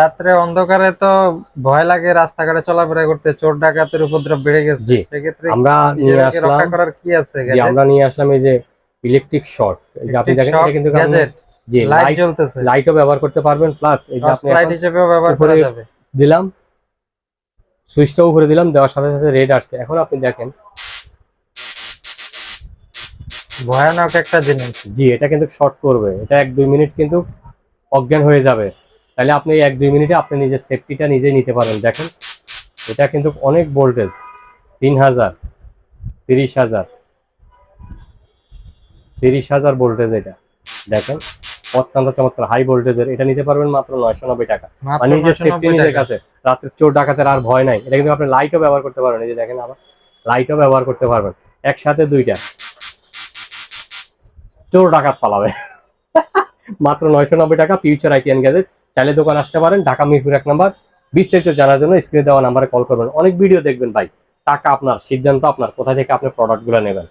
রাত্রে অন্ধকারে তো ভয় লাগে রাস্তাঘাটে চলাফেরা করতে চোর ডাকাতের উপদ্রব বেড়ে গেছে। সেক্ষেত্রে আমরা নিয়ে আসলাম। করার কি আছে আমরা নিয়ে আসলাম এই যে ইলেকট্রিক শর্ট আপনি দেখেন এটা কিন্তু লাইট জ্বলতেছে। লাইটও ব্যবহার করতে পারবেন প্লাস এই যে আপনি লাইট হিসেবেও ব্যবহার করা যাবে। দিলাম। সুইচটাও উপরে দিলাম দেওয়ার সাথে সাথে রেড আসছে। এখন আপনি দেখেন। ভয়ানক একটা জিনিস। জি এটা কিন্তু শর্ট করবে। এটা এক দুই মিনিট কিন্তু অজ্ঞান হয়ে যাবে। তাহলে আপনি এক দুই মিনিটে আপনি নিজের সেফটিটা নিজেই নিতে পারেন। দেখেন এটা কিন্তু অনেক ভোল্টেজ তিন হাজার তিরিশ হাজার তিরিশ হাজার ভোল্টেজ এটা। দেখেন অত্যন্ত চমৎকার হাই ভোল্টেজের এটা নিতে পারবেন মাত্র নয়শো নব্বই টাকা। আর নিজের সেফটি নিজের কাছে। রাত্রে চোর ডাকাতের আর ভয় নাই। এটা কিন্তু আপনি লাইটও ব্যবহার করতে পারবেন। এই যে দেখেন আবার লাইটও ব্যবহার করতে পারবেন। একসাথে দুইটা। চোর ডাকাত পালাবে। মাত্র নয়শো নব্বই টাকা ফিউচার আইটিএন গ্যাজেট চাইলে দোকান আসতে পারেন, ঢাকা মিরপুর এক নাম্বার। বিস্তারিত জানার জন্য স্ক্রিনে দেওয়া নাম্বারে কল করবেন। অনেক ভিডিও দেখবেন ভাই, টাকা আপনার, সিদ্ধান্ত আপনার কোথা থেকে আপনি প্রোডাক্টগুলো নেবেন।